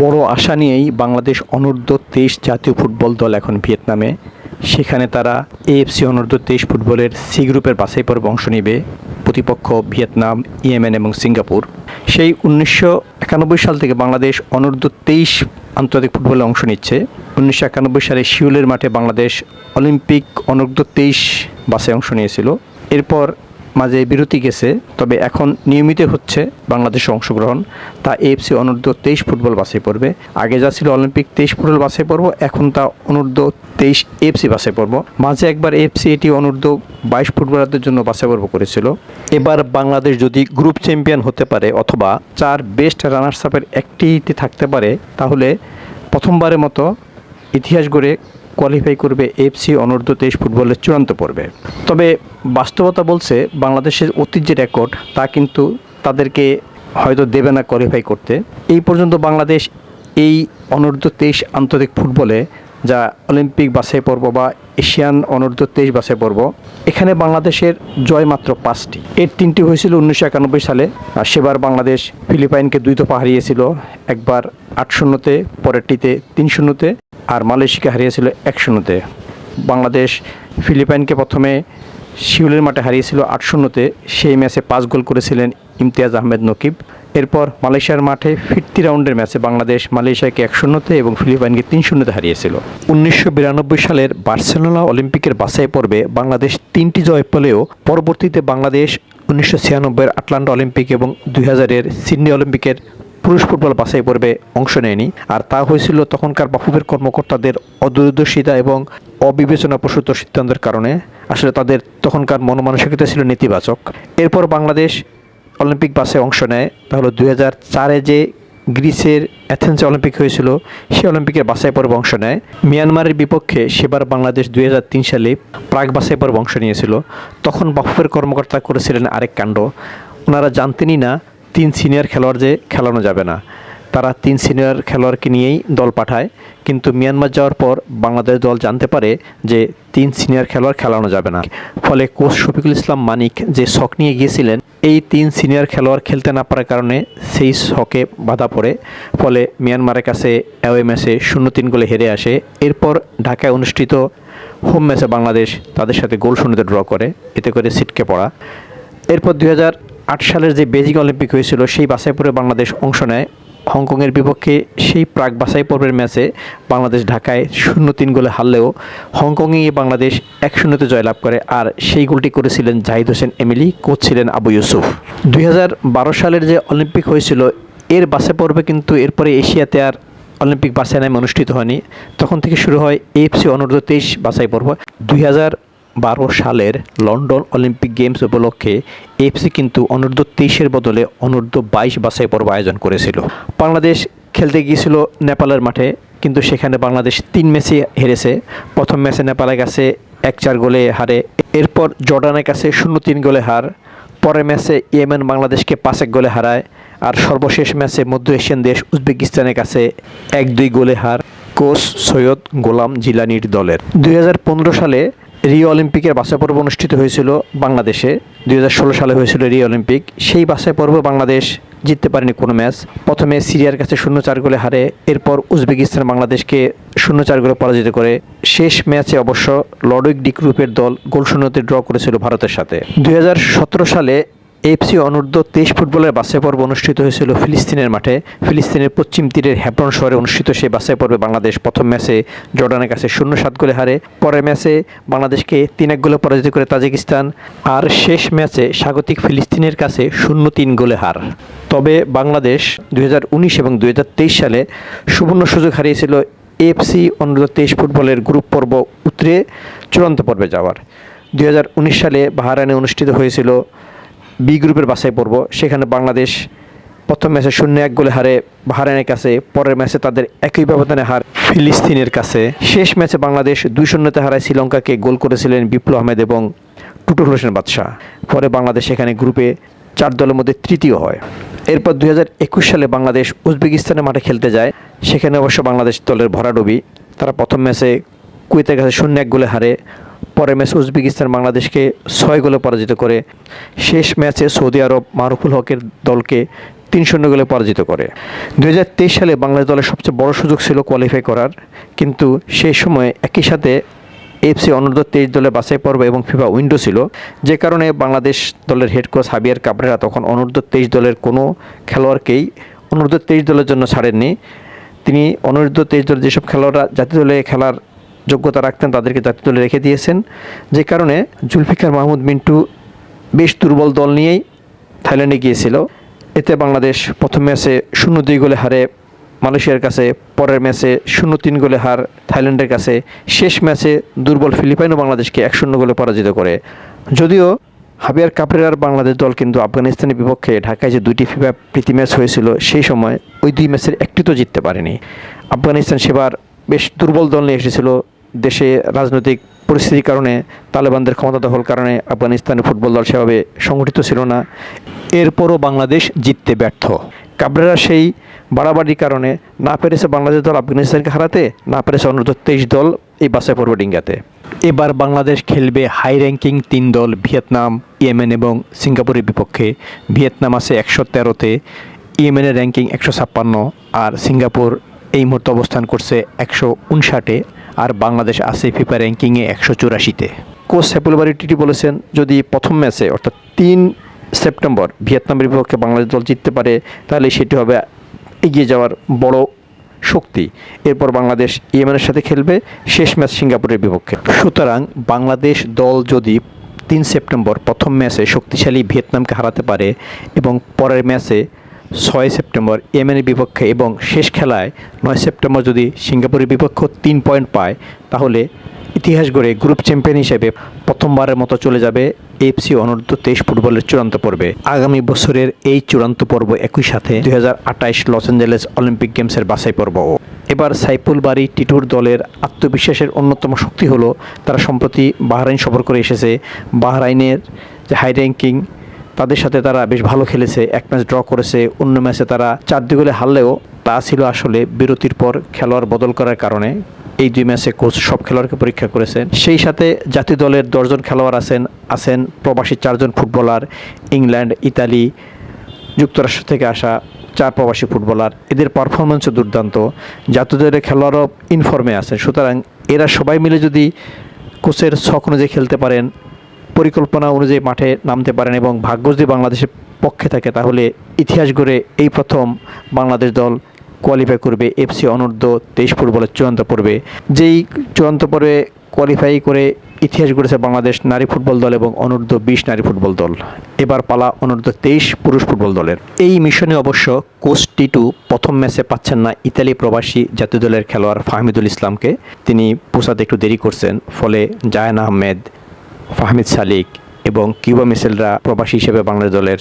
বড় আশা নিয়েই বাংলাদেশ অনূর্ধ্ব তেইশ জাতীয় ফুটবল দল এখন ভিয়েতনামে। সেখানে তারা এএফসি অনূর্ধ্ব তেইশ ফুটবলের সি গ্রুপের বাছাই পর্বে অংশ নেবে প্রতিপক্ষ ভিয়েতনাম, ইয়েমেন এবং সিঙ্গাপুর। সেই উনিশশো একানব্বই সাল থেকে বাংলাদেশ অনূর্ধ্ব তেইশ আন্তর্জাতিক ফুটবলে অংশ নিচ্ছে। উনিশশো একানব্বই সালে শিউলের মাঠে বাংলাদেশ অলিম্পিক অনূর্ধ্ব তেইশ বাসে অংশ নিয়েছিল। এরপর মাঝে বিরতি গেছে, তবে এখন নিয়মিত হচ্ছে বাংলাদেশে অংশগ্রহণ। তা এএফসি অনূর্ধ্ব তেইশ ফুটবল বাসে পড়বে আগে যা ছিল অলিম্পিক তেইশ ফুটবল বাসে পড়ব এখন তা অনূর্ধ্ব তেইশ এফসি বাসে পড়ব মাঝে একবার এফসি এটি অনূর্ধ্ব বাইশ ফুটবলারদের জন্য বাসে পর্ব করেছিল। এবার বাংলাদেশ যদি গ্রুপ চ্যাম্পিয়ন হতে পারে অথবা চার বেস্ট রানার্স আপের একটিতে থাকতে পারে, তাহলে প্রথমবারের মতো ইতিহাস গড়ে কোয়ালিফাই করবে এফসি অনূর্ধ্ব তেইশ ফুটবলের চূড়ান্ত পর্বে। তবে বাস্তবতা বলছে, বাংলাদেশের অতীত যে রেকর্ড তা কিন্তু তাদেরকে হয়তো দেবে না কোয়ালিফাই করতে। এই পর্যন্ত বাংলাদেশ এই অনূর্ধ্ব তেইশ আন্তর্জাতিক ফুটবলে, যা অলিম্পিক বাছাই পর্ব বা এশিয়ান অনূর্ধ্ব তেইশ বাছাই পর্ব, এখানে বাংলাদেশের জয় মাত্র পাঁচটি। এর তিনটি হয়েছিল উনিশশো একানব্বই সালে, আর সেবার বাংলাদেশ ফিলিপাইনকে দুই দফা হারিয়েছিল, একবার আট শূন্যতে, পরেরটিতে তিন শূন্যতে আর মালয়েশিয়াকে হারিয়েছিল এক শূন্যতে বাংলাদেশ ফিলিপাইনকে প্রথমে শিউলের মাঠে হারিয়েছিল আট শূন্যতে সেই ম্যাচে পাঁচ গোল করেছিলেন ইমতিয়াজ আহমেদ নকিব। এরপর মালয়েশিয়ার মাঠে ফিরতি রাউন্ডের ম্যাচে বাংলাদেশ মালয়েশিয়াকে এক শূন্যতে এবং ফিলিপাইনকে তিন শূন্যতে হারিয়েছিল। উনিশশো বিরানব্বই সালের বার্সেলোনা অলিম্পিকের বাছাই পর্বে বাংলাদেশ তিনটি জয় পেলেও পরবর্তীতে বাংলাদেশ উনিশশো ছিয়ানব্বইয়ের আটলান্টা অলিম্পিক এবং দুই হাজারের সিডনি অলিম্পিকের পুরুষ ফুটবল বাছাই পর্বে অংশ নেয়নি। আর তা হয়েছিল তখনকার বাফুফের কর্মকর্তাদের অদূরদর্শিতা এবং অবিবেচনা প্রসূত সিদ্ধান্তের কারণে। আসলে তাদের তখনকার মনোমানসিকতা ছিল নেতিবাচক। এরপর বাংলাদেশ অলিম্পিক বাসে অংশ নেয়। তাহলে দুই হাজার চারে যে গ্রিসের অ্যাথেন্সে অলিম্পিক হয়েছিল সে অলিম্পিকের বাছাই পর্বে অংশ নেয়। মিয়ানমারের বিপক্ষে সেবার বাংলাদেশ দুই হাজার তিন সালে প্রাক বাছাই পর্বে অংশ নিয়েছিল। তখন বাফুফের কর্মকর্তা করেছিলেন আরেক কাণ্ড। ওনারা জানতেনই না তিন সিনিয়র খেলোয়াড় যে খেলানো যাবে না। তারা তিন সিনিয়র খেলোয়াড়কে নিয়েই দল পাঠায়, কিন্তু মিয়ানমার যাওয়ার পর বাংলাদেশ দল জানতে পারে যে তিন সিনিয়র খেলোয়াড় খেলানো যাবে না। ফলে কোচ শফিকুল ইসলাম মানিক যে শখ নিয়ে গিয়েছিলেন, এই তিন সিনিয়র খেলোয়াড় খেলতে না পারার কারণে সেই শখে বাধা পড়ে। ফলে মিয়ানমারের কাছে অ্যাওয়ে ম্যাচে শূন্য তিন গোলে হেরে আসে। এরপর ঢাকায় অনুষ্ঠিত হোম ম্যাচে বাংলাদেশ তাদের সাথে গোল শূন্যতে ড্র করে। এতে করে সিটকে পড়া। এরপর দু হাজার আট সালের যে বেজিং অলিম্পিক হয়েছিল, সেই বাছাই পর্বে বাংলাদেশ অংশ নেয়। হংকংয়ের বিপক্ষে সেই প্রাক বাছাই পর্বের ম্যাচে বাংলাদেশ ঢাকায় শূন্য তিন গোলে হারলেও হংকংয়ে বাংলাদেশ এক শূন্যতে জয়লাভ করে আর সেই গোলটি করেছিলেন জাহিদ হোসেন এমিলি, কোচ ছিলেন আবু ইউসুফ। দুই হাজার বারো সালের যে অলিম্পিক হয়েছিল, এর বাছাই পর্বে কিন্তু এরপরে এশিয়াতে আর অলিম্পিক বাছাই নামে অনুষ্ঠিত হয়নি। তখন থেকে শুরু হয় এএফসি অনূর্ধ্ব তেইশ বাছাই পর্ব। দুই হাজার বারো সালের লন্ডন অলিম্পিক গেমস উপলক্ষে এফসি কিন্তু অনূর্ধ্ব তেইশের বদলে অনূর্ধ্ব বাইশ বাছাই পর্ব আয়োজন করেছিল। বাংলাদেশ খেলতে গিয়েছিল নেপালের মাঠে, কিন্তু সেখানে বাংলাদেশ তিন ম্যাচে হেরেছে। প্রথম ম্যাচে নেপালের কাছে এক চার গোলে হারে, এরপর জর্ডানের কাছে শূন্য তিন গোলে হার। পরের ম্যাচে ইয়েমেন বাংলাদেশকে পাঁচ এক গোলে হারায়। আর সর্বশেষ ম্যাচে মধ্য এশিয়ান দেশ উজবেকিস্তানের কাছে এক দুই গোলে হার। কোচ সৈয়দ গোলাম জিলানির দলের। দুই হাজার পনেরো সালে রিও অলিম্পিকের বাছাই পর্ব অনুষ্ঠিত হয়েছিল বাংলাদেশে। দুই হাজার ষোলো সালে হয়েছিল রিও অলিম্পিক। সেই বাছাই পর্ব বাংলাদেশ জিততে পারেনি কোনো ম্যাচ। প্রথমে সিরিয়ার কাছে শূন্য চার গোলে হারে, এরপর উজবেকিস্তান বাংলাদেশকে শূন্য চার গোলে পরাজিত করে। শেষ ম্যাচে অবশ্য লডুইক ডি গ্রুপের দল গোল শূন্যতে ড্র করেছিল ভারতের সাথে। দুই হাজার সতেরো সালে এফসি অনূর্ধ্ব তেইশ ফুটবলের বাছাই পর্ব অনুষ্ঠিত হয়েছিল ফিলিস্তিনের মাঠে। ফিলিস্তিনের পশ্চিম তীরের হ্যাব্রন শহরে অনুষ্ঠিত সেই বাছাই পর্বে বাংলাদেশ প্রথম ম্যাচে জর্ডানের কাছে শূন্য সাত গোলে হারে। পরের ম্যাচে বাংলাদেশকে তিন এক গোলে পরাজিত করে তাজিকিস্তান। আর শেষ ম্যাচে স্বাগতিক ফিলিস্তিনের কাছে শূন্য তিন গোলে হার। তবে বাংলাদেশ দুই হাজার উনিশ এবং দু হাজার তেইশ সালে সুবর্ণ সুযোগ হারিয়েছিল এফসি অনূর্ধ্ব তেইশ ফুটবলের গ্রুপ পর্ব উতরে চূড়ান্ত পর্বে যাওয়ার। দুই হাজার উনিশ সালে বাহারানে অনুষ্ঠিত হয়েছিল বি গ্রুপের বাছাই পর্ব। সেখানে বাংলাদেশ প্রথম ম্যাচে শূন্য এক গোলে হারে বাহারানের কাছে, পরের ম্যাচে তাদের একই ব্যবধানে হার ফিলিস্তিনের কাছে। শেষ ম্যাচে বাংলাদেশ দুই শূন্যতে হারায় শ্রীলঙ্কাকে, গোল করেছিলেন বিপ্লব আহমেদ এবং টুটুল হোসেন বাদশাহ। পরে বাংলাদেশ এখানে গ্রুপে চার দলের মধ্যে তৃতীয় হয়। এরপর দুই হাজার একুশ সালে বাংলাদেশ উজবেকিস্তানের মাঠে খেলতে যায়। সেখানে অবশ্য বাংলাদেশ দলের ভরাডুবি। তারা প্রথম ম্যাচে কুয়েতের কাছে শূন্য এক গোলে হারে পরের ম্যাচে উজবেকিস্তান বাংলাদেশকে ছয় গোলে পরাজিত করে। শেষ ম্যাচে সৌদি আরব মারুফুল হকের দলকে তিন শূন্য গোলে পরাজিত করে। দু হাজার তেইশ সালে বাংলাদেশ দলের সবচেয়ে বড় সুযোগ ছিল কোয়ালিফাই করার। কিন্তু সেই সময় একই সাথে এফসি অনূর্ধ্ব তেইশ দলের বাছাই পর্ব এবং ফিফা উইন্ডো ছিল। যে কারণে বাংলাদেশ দলের হেড কোচ হাবিয়ার কাবরেরা তখন অনূর্ধ্ব তেইশ দলের কোনো খেলোয়াড়কেই অনূর্ধ্ব তেইশ দলের জন্য ছাড়েননি। তিনি অনূর্ধ্ব তেইশ দলের যেসব খেলোয়াড়রা জাতীয় দলে খেলার যোগ্যতা রাখতেন, তাদেরকে জাতীয় দলে রেখে দিয়েছেন। যে কারণে জুলফিকার মাহমুদ মিন্টু বেশ দুর্বল দল নিয়েই থাইল্যান্ডে গিয়েছিল। এতে বাংলাদেশ প্রথম ম্যাচে শূন্য দুই গোলে হারে মালয়েশিয়ার কাছে, পরের ম্যাচে শূন্য তিন গোলে হার থাইল্যান্ডের কাছে, শেষ ম্যাচে দুর্বল ফিলিপাইনও বাংলাদেশকে এক শূন্য গোলে পরাজিত করে। যদিও হাবিয়ার কাপড়েরার বাংলাদেশ দল কিন্তু আফগানিস্তানের বিপক্ষে ঢাকায় যে দুইটি ফিফা প্রীতি ম্যাচ হয়েছিল, সেই সময় ওই দুই ম্যাচের একটি তো জিততে পারেনি। আফগানিস্তান সেবার বেশ দুর্বল দল নিয়ে এসেছিল দেশে রাজনৈতিক পরিস্থিতির কারণে তালেবানদের ক্ষমতা দখল কারণে আফগানিস্তানের ফুটবল দল সেভাবে সংগঠিত ছিল না। এরপরও বাংলাদেশ জিততে ব্যর্থ। কাবরেরা সেই বাড়াবাড়ির কারণে না পেরেছে বাংলাদেশ দল আফগানিস্তানকে হারাতে, না পেরেছে অনূর্ধ্ব তেইশ দল এই বাসে পড়বে ডিঙ্গাতে। এবার বাংলাদেশ খেলবে হাই র্যাঙ্কিং তিন দল, ভিয়েতনাম, ইয়েমেন এবং সিঙ্গাপুরের বিপক্ষে। ভিয়েতনাম আছে একশো তেরোতে, ইয়েমেনের র্যাঙ্কিং একশো ছাপ্পান্ন আর সিঙ্গাপুর এই মুহূর্তে অবস্থান করছে একশো উনষাটে আর বাংলাদেশ আছে ফিফা র্যাঙ্কিংয়ে একশো চুরাশিতে। কোচ সাইফুলবাড়ি টিটি বলেছেন, যদি প্রথম ম্যাচে অর্থাৎ তিন সেপ্টেম্বর ভিয়েতনামের বিপক্ষে বাংলাদেশ দল জিততে পারে, তাহলে সেটি হবে এগিয়ে যাওয়ার বড় শক্তি। এরপর বাংলাদেশ ইয়েমেনের সাথে খেলবে, শেষ ম্যাচ সিঙ্গাপুরের বিপক্ষে। সুতরাং বাংলাদেশ দল যদি তিন সেপ্টেম্বর প্রথম ম্যাচে শক্তিশালী ভিয়েতনামকে হারাতে পারে এবং পরের ম্যাচে ছয় সেপ্টেম্বর ইয়েমেনের বিপক্ষে এবং শেষ খেলায় নয় সেপ্টেম্বর যদি সিঙ্গাপুরের বিপক্ষ তিন পয়েন্ট পায়, তাহলে ইতিহাস গড়ে গ্রুপ চ্যাম্পিয়ন হিসেবে প্রথমবারের মতো চলে যাবে এফসি অনূর্ধ্ব তেইশ ফুটবলের চূড়ান্ত পর্বে। আগামী বছরের এই চূড়ান্ত পর্ব একই সাথে দুই লস অ্যাঞ্জেলেস অলিম্পিক গেমসের বাছাই পর্বও। এবার সাইফুল বাড়ি টিটুর দলের আত্মবিশ্বাসের অন্যতম শক্তি হলো, তারা সম্প্রতি বাহরাইন সফর করে এসেছে। বাহরাইনের যে হাই র্যাঙ্কিং তাদের সাথে তারা বেশ ভালো খেলেছে, এক ম্যাচ ড্র করেছে, অন্য ম্যাচে তারা চার দুই গোলে হারলেও তা ছিল আসলে বিরতির পর খেলোয়াড় বদল করার কারণে। এই দুই ম্যাচে কোচ সব খেলোয়াড়কে পরীক্ষা করেছেন। সেই সাথে জাতীয় দলের দশজন খেলোয়াড় আছেন আছেন প্রবাসী চারজন ফুটবলার, ইংল্যান্ড, ইতালি, যুক্তরাষ্ট্র থেকে আসা চার প্রবাসী ফুটবলার। এদের পারফরমেন্সও দুর্দান্ত। জাতীয় দলের খেলোয়াড়ও ইনফর্মে আছেন। সুতরাং এরা সবাই মিলে যদি কোচের শখ অনুযায়ী খেলতে পারেন পরিকল্পনা অনুযায়ী মাঠে নামতে পারেন এবং ভাগ্য যদি বাংলাদেশের পক্ষে থাকে, তাহলে ইতিহাস গড়ে এই প্রথম বাংলাদেশ দল কোয়ালিফাই করবে এফসি অনূর্ধ্ব তেইশ ফুটবলের চূড়ান্ত পর্বে। যেই চূড়ান্ত পর্বে কোয়ালিফাই করে ইতিহাস গড়েছে বাংলাদেশ নারী ফুটবল দল এবং অনূর্ধ্ব বিশ নারী ফুটবল দল। এবার পালা অনূর্ধ্ব তেইশ পুরুষ ফুটবল দলের। এই মিশনে অবশ্য কোচ টিটু প্রথম ম্যাচে পাচ্ছেন না ইতালি প্রবাসী জাতীয় দলের খেলোয়াড় ফাহমিদুল ইসলামকে। তিনি পোষাতে একটু দেরি করছেন, ফলে জায়ান আহমেদ ফাহমিদ সালিক এবং কিউবা মিসেলরা প্রবাসী হিসেবে বাংলাদেশ দলের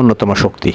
অন্যতম শক্তি।